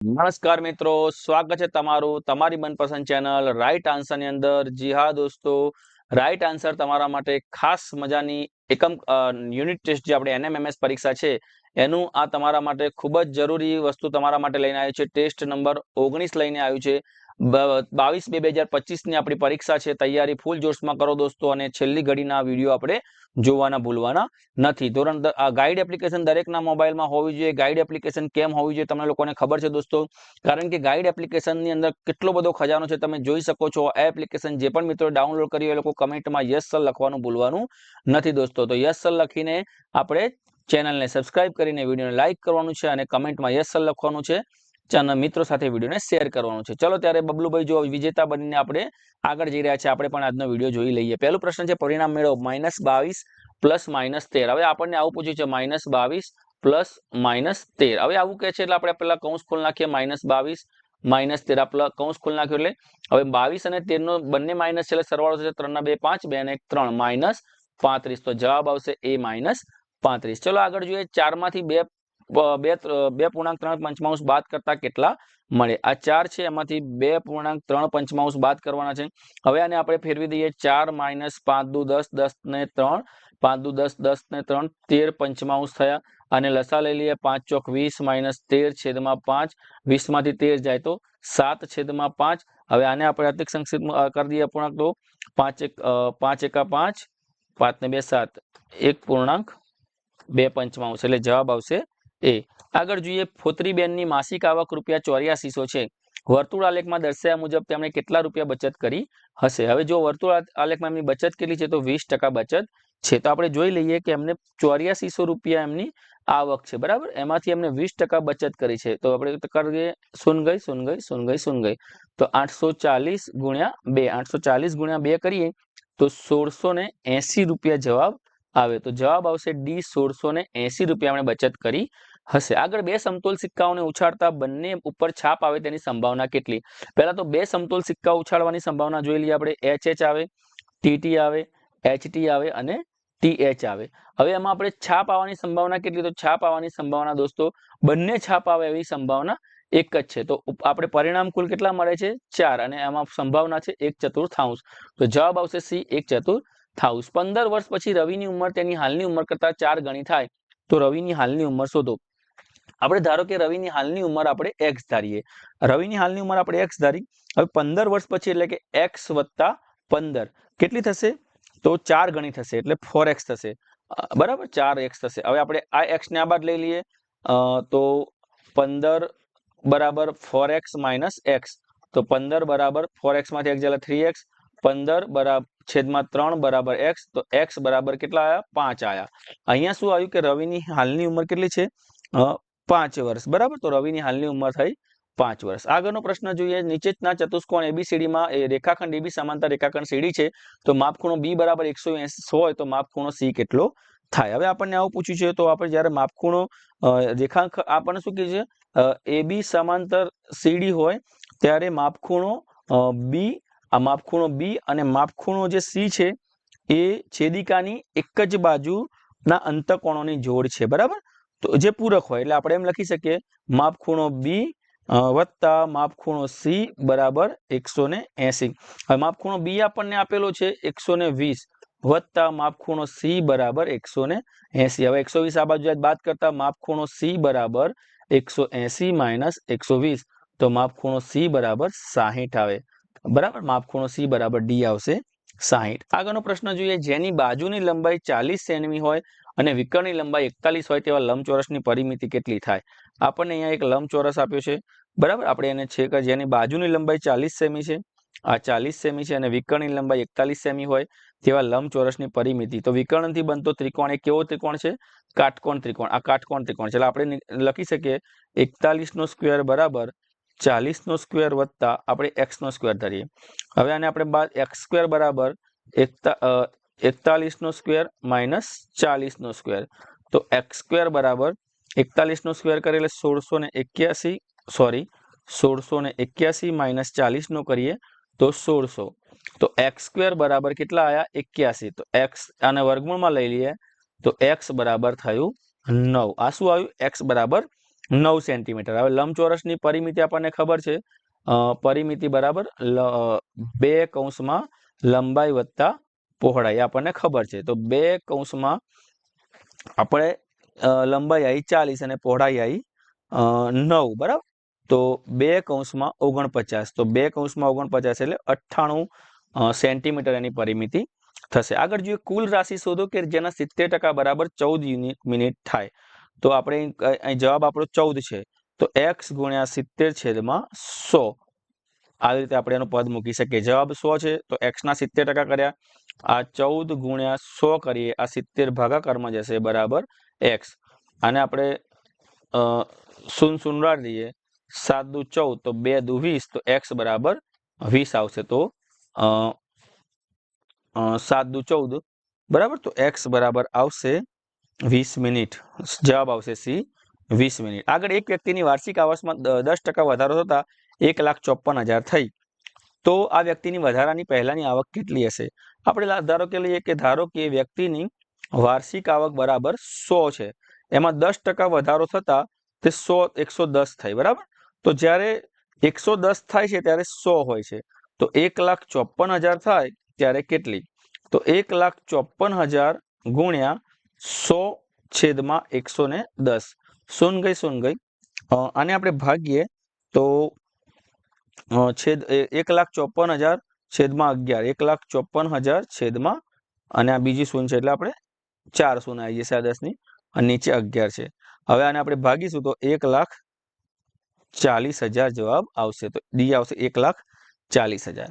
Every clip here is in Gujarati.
નમસ્કાર મિત્રો, સ્વાગત છે તમારું તમારી મનપસંદ ચેનલ રાઈટ આન્સરની અંદર. જી હા દોસ્તો રાઈટ આન્સર તમારા માટે ખાસ મજાની એકમ યુનિટ ટેસ્ટ જે આપણે એનએમએમએસ પરીક્ષા છે એનું આ તમારા માટે ખૂબ જ જરૂરી વસ્તુ તમારા માટે લઈને આવ્યું છે. ટેસ્ટ નંબર ઓગણીસ લઈને આવ્યું છે. બાવીસ બે બે હજાર પચીસની આપણી પરીક્ષા છે. તૈયારી ફૂલ જોશમાં કરો દોસ્તો અને છેલ્લી ઘડીના વીડિયો આપણે જોવાના ભૂલવાના નથી. ધોરણ ગાઈડ એપ્લિકેશન દરેકના મોબાઈલમાં હોવી જોઈએ. ગાઈડ એપ્લિકેશન કેમ હોવી જોઈએ તમને લોકોને ખબર છે દોસ્તો? કારણ કે ગાઈડ એપ્લિકેશનની અંદર કેટલો બધો ખજાનો છે તમે જોઈ શકો છો. આ એપ્લિકેશન જે પણ મિત્રો ડાઉનલોડ કરી એ લોકો કમેન્ટમાં યસ સર લખવાનું ભૂલવાનું નથી દોસ્તો. તો યસ સર લખીને આપણે ચેનલને સબસ્ક્રાઇબ કરીને વિડીયોને લાઇક કરવાનું છે અને કમેન્ટમાં યસ સર લખવાનું છે. ચેનલ મિત્રો સાથે વિડીયોને શેર કરવાનું છે. ચલો ત્યારે બબલુભાઈ જો વિજેતા બનીને આપણે આગળ જઈ રહ્યા છે, આપણે પણ આજનો વીડિયો જોઈ લઈએ. પહેલો પ્રશ્ન છે, પરિણામ મેળવો માઇનસ બાવીસ પ્લસ માઇનસ તેર. હવે આપણને આવું પૂછ્યું છે માઇનસ બાવીસ પ્લસ માઇનસ તેર. હવે આવું કહે છે એટલે આપણે પેલા કૌંસ ખોલ નાખીએ માઇનસ બાવીસ માઇનસ તેર. પ્લસ કૌંસ ખોલ નાખ્યો એટલે હવે બાવીસ અને તેર નો બંને માઇનસ છે એટલે સરવાળો થશે ત્રણ ના બે પાંચ, બે અને ત્રણ. માઇનસ પાંત્રીસ. તો જવાબ આવશે એ માઇનસ પાંત્રીસ. ચલો આગળ જોઈએ ચારમાંથી બે બે બે પૂર્ણાંક ત્રણ પંચમાંશ બાદ કરતા કેટલા મળે? આ ચાર છે, એમાંથી બે પૂર્ણાંક ત્રણ પંચમાંશ બાદ કરવાના છે. હવે આને આપણે ફેરવી દઈએ. ચાર માઇનસ પાંચ દુ દસ દસ ને ત્રણ. પાંચ દુ દસ દસ ને ત્રણ, તેર પંચમાંશ થયા. અને લસા લઈ લઈએ. પાંચ ચોક વીસ માઇનસ તેર છેદમાં પાંચ. વીસમાંથી તેર જાય તો સાત છેદમાં પાંચ. હવે આને આપણે અતિક સંક્ષિપ્ત કરી દઈએ પૂર્ણાંક તો. પાંચ એક પાંચ એકા પાંચ. પાંચ ને બે સાત. એક પૂર્ણાંક બે પંચમાંશ એટલે જવાબ આવશે એ. આગળ જોઈએ ફોતરીબેનની માસિક આવક રૂપિયા ચોર્યાસીસો છે. વર્તુળ આલેખમાં દર્શાવ્યા મુજબ તેમણે કેટલા રૂપિયા બચત કરી હશે? હવે જો વર્તુળ આલેખમાં એમની બચત કેટલી છે તો વીસ બચત છે. તો આપણે જોઈ લઈએ કે એમને ચોર્યાસીસો રૂપિયા એમની આવક છે. બરાબર? એમાંથી એમને વીસ બચત કરી છે. તો આપણે કરીએ સુન ગઈ સુન ગઈ સુન ગઈ સુન ગઈ તો આઠસો ચાલીસ ગુણ્યા બે. આઠસો ચાલીસ ગુણ્યા બે કરીએ તો સોળસો ને એસી રૂપિયા જવાબ આવે. તો જવાબ આવશે ડી સોળસો ને એસી રૂપિયા આપણે બચત કરી હશે. આગળ બે સમતોલ સિક્કાઓને ઉછાળતા બંને ઉપર છાપ આવે તેની સંભાવના કેટલી? પહેલા તો બે સમતોલ સિક્કા ઉછાળવાની સંભાવના જોઈ લઈએ આપણે. એચ આવે ટીટી આવે એચટી આવે અને ટીએચ આવે. હવે એમાં આપણે છાપ આવવાની સંભાવના કેટલી? તો છાપ આવવાની સંભાવના દોસ્તો, બંને છાપ આવે એવી સંભાવના એક જ છે. તો આપણે પરિણામ કુલ કેટલા મળે છે? ચાર. અને એમાં સંભાવના છે એક ચતુર્થાંશ. તો જવાબ આવશે સી, એક ચતુર્થાંશ પંદર વર્ષ પછી રવિની ઉંમર તેની હાલની ઉંમર કરતા ચાર ગણી થાય. તો રવિની હાલની ઉંમર શોધો. આપણે ધારો કે રવિની હાલની ઉંમર આપણે એક્સ ધારીએ. રવિની હાલની ઉંમર આપણે એક્સ ધારી. હવે પંદર વર્ષ પછી એટલે કે એક્સ વત્તા પંદર. કેટલી થશે? તો ચાર ગણી થશે એટલે ફોર એક્સ થશે. બરાબર? ચાર એક્સ થશે. હવે આપણે આ એક્સ ને આ બાદ લઈ લઈએ. તો પંદર બરાબર ફોર એક્સ માઇનસ એક્સ તો પંદર બરાબર ફોર એક્સમાંથી એક જેલા થ્રી એક્સ પંદર બરાબર છેદમાં ત્રણ બરાબર એક્સ, તો એક્સ બરાબર કેટલા આવ્યા પાંચ આવ્યા અહીંયા શું આવ્યું કે રવિની હાલની ઉંમર કેટલી છે? પાંચ વર્ષ. બરાબર? તો રવિની હાલની ઉંમર થઈ પાંચ વર્ષ. આગળનો પ્રશ્ન જોઈએ. નીચેના ચતુષ્કોણ એબીસીડીમાં એ રેખાખંડ એબી સમાંતર રેખાખંડ સીડી છે. તો માપખૂણો બી બરાબર એકસો હોય તો માપખૂણો સી કેટલો થાય? હવે આપણને આવું પૂછ્યું છે, તો આપણે જ્યારે માપખૂણો રેખાંક આપણને શું કહે છે? એબી સમાંતર સીડી હોય ત્યારે માપખૂણો બી આ માપખૂણો બી અને માપખૂણો જે સી છે, એ છેદિકાની એક જ બાજુના અંતકોણોની જોડ છે, બરાબર? તો જે પૂરક હોય, એટલે આપણે એમ લખી શકીએ, માપખૂણો બી વત્તા માપખૂણો સી બરાબર એકસો ને એસી. હવે માપખૂણો બી આપણને આપેલો છે એકસો ને વીસ, વત્તા માપખૂણો સી બરાબર એકસો ને એસી. હવે એકસો વીસ આ બાજુ બાદ કરતા માપખૂણો સી બરાબર એકસો એસી માઇનસ એકસો વીસ. તો માપખૂણો સી બરાબર સાહીઠ આવે. બરાબર? માપખૂણો સી બરાબર ડી આવશે સાહીઠ. આગળનો પ્રશ્ન જોઈએ, જેની બાજુની લંબાઈ ચાલીસ સેમી હોય અને વિકળની લંબાઈ એકતાલીસ હોય તેવા લંબચોરસની પરિમિતિ કેટલી થાય? આપણને અહીંયા એક લંબચોરસ આપ્યો છે. બરાબર? આપણે એને છે કે જેની બાજુની લંબાઈ ચાલીસ સેમી છે, આ ચાલીસ સેમી છે અને વિકર્ણની લંબાઈ એકતાલીસ સેમી હોય તેવા લંબચોરસની પરિમિતિ. તો વિકર્ણથી બનતો ત્રિકોણ એ કેવો ત્રિકોણ છે? કાટકોણ ત્રિકોણ. આ કાટકોણ ત્રિકોણ છે. એટલે આપણે લખી શકીએ એકતાલીસ નો સ્ક્વેર બરાબર ચાલીસ નો સ્ક્વેર વત્તા આપણે એક્સનો સ્ક્વેર ધરીએ. હવે આને આપણે બાદ એક્સ સ્ક્વેર બરાબર એકતા અ, એકતાલીસ સ્ક્વેર માઇનસ ચાલીસનો સ્ક્વેર તો એક્સ સ્ક્વેર બરાબર એકતાલીસનો સ્ક્વેર કરીએ એટલે સોળસો ને એક્યાસી સોરી સોળસો ને એક્યાસી માઇનસ ચાલીસનો કરીએ તો સોળસો. તો એક્સ સ્ક્વેર બરાબર કેટલા આવ્યા એક્યાસી. તો એક્સ આને વર્ગમૂળમાં લઈ લઈએ તો એક્સ બરાબર થયું નવ. આ શું આવ્યું? એક્સ બરાબર નવ સેન્ટીમીટર. હવે લંબચોરસની પરિમિતિ આપણને ખબર છે. પરિમિતિ બરાબર બે કૌંસમાં લંબાઈ વત્તા પહોળાઈ આપણને ખબર છે. તો બે કૌંસમાં આપણે લંબાઈ આવી ચાલીસ અને પહોળાઈ આવી નવ, બરાબર? તો બે કૌંસમાં ઓગણપચાસ. તો બે કૌંસમાં ઓગણપચાસ એટલે અઠ્ઠાણું સેન્ટીમીટર એની પરિમિતિ થશે. આગળ જોઈએ, કુલ રાશિ શોધો કે જેના સિત્તેર ટકા બરાબર ચૌદ યુનિટ મિનિટ થાય. તો આપણે અહીં જવાબ આપણો ચૌદ છે. તો એક્સ ગુણ્યા સિત્તેર છેદમાં સો. આવી રીતે આપણે એનું પદ મૂકી શકીએ. જવાબ સો છે. તો એક્સ ના સિત્તેર ટકા કર્યા. આ ચૌદ ગુણ્યા સો કરીએ. આ સિત્તેર ભાગાકારમાં જશે બરાબર એક્સ આને આપણે શૂન્ય રાડી દઈએ. સાત દુ ચૌદ, તો બે દુ વીસ, તો એક્સ બરાબર વીસ આવશે. તો સાત દુ ચૌદ. બરાબર? તો એક્સ બરાબર આવશે વીસ મિનિટ. જવાબ આવશે સી, વીસ મિનિટ. આગળ એક વ્યક્તિની વાર્ષિક આવકમાં દસ ટકા વધારો થતા એક લાખ ચોપન હજાર થઈ. તો આ વ્યક્તિની વધારાની પહેલાની આવક કેટલી હશે? આપણે ધારો કે લઈએ કે ધારો કે વ્યક્તિની વાર્ષિક આવક બરાબર સો છે. એમાં દસ ટકા વધારો થતા તે સો, એકસો દસ થઈ, બરાબર? તો જ્યારે એકસો દસ થાય છે ત્યારે સો હોય છે. તો એક લાખ ચોપન હજાર થાય ત્યારે કેટલી? તો એક લાખ ચોપન હજાર ગુણ્યા સો છેદમાં એકસો ને દસ. શૂન ગઈ શૂન ગઈ. આને આપણે ભાગીએ તો છેદ એક લાખ ચોપન હજાર છેદમાં અગિયાર. એક લાખ ચોપન હજાર છેદમાં, અને આ બીજી શૂન્ય છે એટલે આપણે ચાર શૂન્ય આવી જશે આ દસની, અને નીચે અગિયાર છે. હવે આને આપણે ભાગીશું તો એક લાખ ચાલીસ હજાર જવાબ આવશે. તો ડી આવશે એક લાખ ચાલીસ હજાર.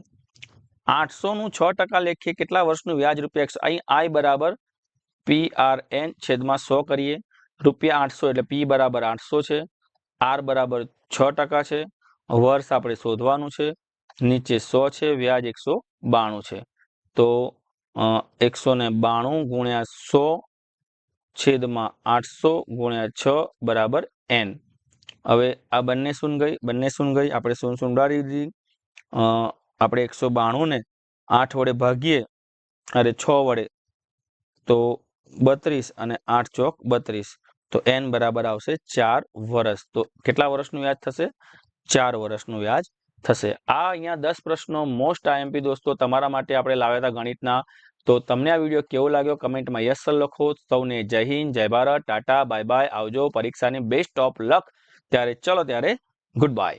આઠસો નું છ ટકા લેખીએ કેટલા વર્ષનું વ્યાજ રૂપિયા? એકસો, અહીં આઈ બરાબર પી આર એન છેદમાં સો કરીએ. રૂપિયા આઠસો એટલે પી બરાબર આઠસો છે. આર બરાબર છ ટકા છે. વર્ષ આપણે શોધવાનું છે. નીચે સો છે, વ્યાજ એકસો બાણું છે. તો એકસો ને બાણું ગુણ્યા સો છેદમાં આઠસો ગુણ્યા છ બરાબર એન હવે આ બંને શૂન ગઈ? બંને શૂન ગઈ? આપણે શૂન શૂન ઉડાડી દીધી આપણે એકસો બાણું ને આઠ વડે ભાગીએ. અરે, છ વડે. તો બત્રીસ અને આઠ ચોક બત્રીસ. તો એન બરાબર આવશે ચાર વર્ષ તો કેટલા વર્ષનું વ્યાજ થશે? ચાર વર્ષનું વ્યાજ થશે. આ અહીંયા દસ પ્રશ્નો મોસ્ટ આઈએમપી દોસ્તો તમારા માટે આપણે લાવ્યા હતા ગણિતના. તો તમને આ વીડિયો કેવો લાગ્યો? કમેન્ટમાં યસ લખો. સૌને જય હિન્દ, જય ભારત. Tata, bye bye. આવજો. પરીક્ષાની બેસ્ટ ઓફ લક ત્યારે ચલો ત્યારે ગુડ બાય